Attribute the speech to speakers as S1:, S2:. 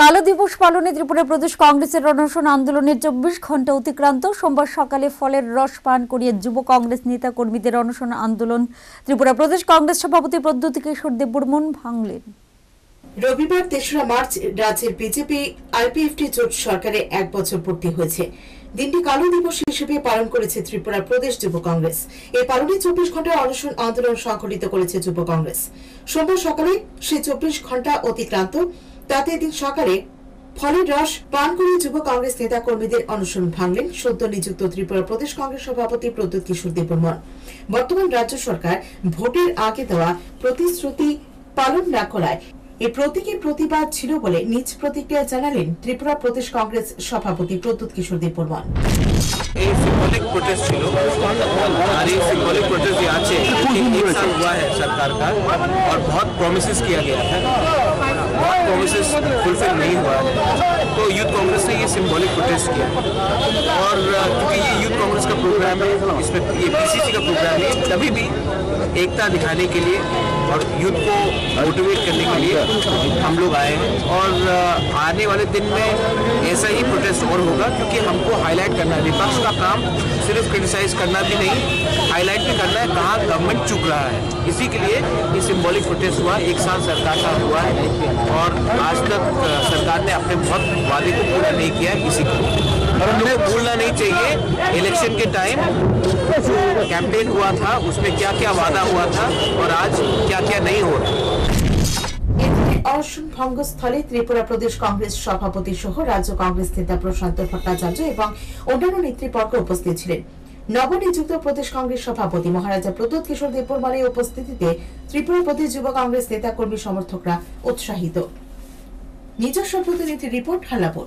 S1: কালো দিবস পালনে ত্রিপুরা প্রদেশ কংগ্রেসের রণশন আন্দোলনের চব্বিশ ঘন্টা অতিক্রান্ত সোমবার সকালে ফলের রস পান করিয়ে যুব কংগ্রেস নেতা কর্মীদের অনশন আন্দোলন ত্রিপুরা প্রদেশ কংগ্রেস সভাপতি প্রদ্যুত কিশোর দেববর্মন ভাঙলেন
S2: রবিবার তেসরা মার্চ রাজ্যের বিজেপি আইপিএফটি জোট সরকারে এক বছর পূর্তি হয়েছে দিনটি কালো দিবস হিসেবে পালন করেছে ত্রিপুরা প্রদেশ যুব কংগ্রেস এই পালনে চব্বিশ ঘন্টা অনশন আন্দোলন সংঘটিত করেছে যুব কংগ্রেস সোমবার সকালে সে চব্বিশ ঘন্টা অতিক্রান্ত তাতে দিন সকালে ফলের রস পান করে যুব কংগ্রেস নেতা কর্মীদের অনশন ভাঙলেন সদ্য নিযুক্ত ত্রিপুরা প্রদেশ কংগ্রেস সভাপতি প্রদ্যুৎ কিশোর দেববর্মন বর্তমান রাজ্য সরকার ভোটের আগে দেওয়া প্রতিশ্রুতি পালন না করায় এ প্রতীকের প্রতিবাদ ছিল বলে নিজ প্রতিক্রিয়া জানালেন ত্রিপুরা প্রদেশ কংগ্রেস সভাপতি প্রদ্যুৎ কিশোর দেববর্মন
S3: আছে एक साल हुआ है सरकार प्रोमिसज फुलफिल नहीं हुआ तो यूथ कांग्रेस ने ये सिम्बॉलिक प्रोटेस्ट किया और क्योंकि ये यूथ कांग्रेस का प्रोग्राम है इसमें ये पीसीसी का प्रोग्राम है कभी भी एकता दिखाने के लिए और यूथ को मोटिवेट करने के लिए हम लोग आए हैं और आने वाले दिन में ऐसा ही प्रोटेस्ट और होगा क्योंकि हमको हाईलाइट करना है विपक्ष का काम सिर्फ क्रिटिसाइज करना भी नहीं हाईलाइट भी करना है कहाँ गवर्नमेंट चुक रहा है इसी के लिए ये सिम्बॉलिक प्रोटेस्ट हुआ एक साल सरकार का हुआ है और तक सरकार ने अपने बहुत वादे को पूरा नहीं किया किसी को और हमें भूलना नहीं चाहिए इलेक्शन के टाइम कैंपेन हुआ था उसमें क्या क्या वादा हुआ था और आज क्या क्या नहीं हो रहा
S1: অসম ভঙ্গস্থলে ত্রিপুরা প্রদেশ কংগ্রেস সভাপতি সহ রাজ্য কংগ্রেস নেতা প্রশান্ত ভট্টাচার্য এবং অন্যান্য নেতৃবর্গ উপস্থিত ছিলেন নবনিযুক্ত প্রদেশ কংগ্রেস সভাপতি মহারাজা প্রদ্যোৎ কিশোর দেববর্মার উপস্থিতিতে ত্রিপুরা প্রদেশ যুব কংগ্রেস নেতা কর্মী সমর্থকরা উৎসাহিত নিজস্ব প্রতিনিধি রিপোর্ট হালাপুর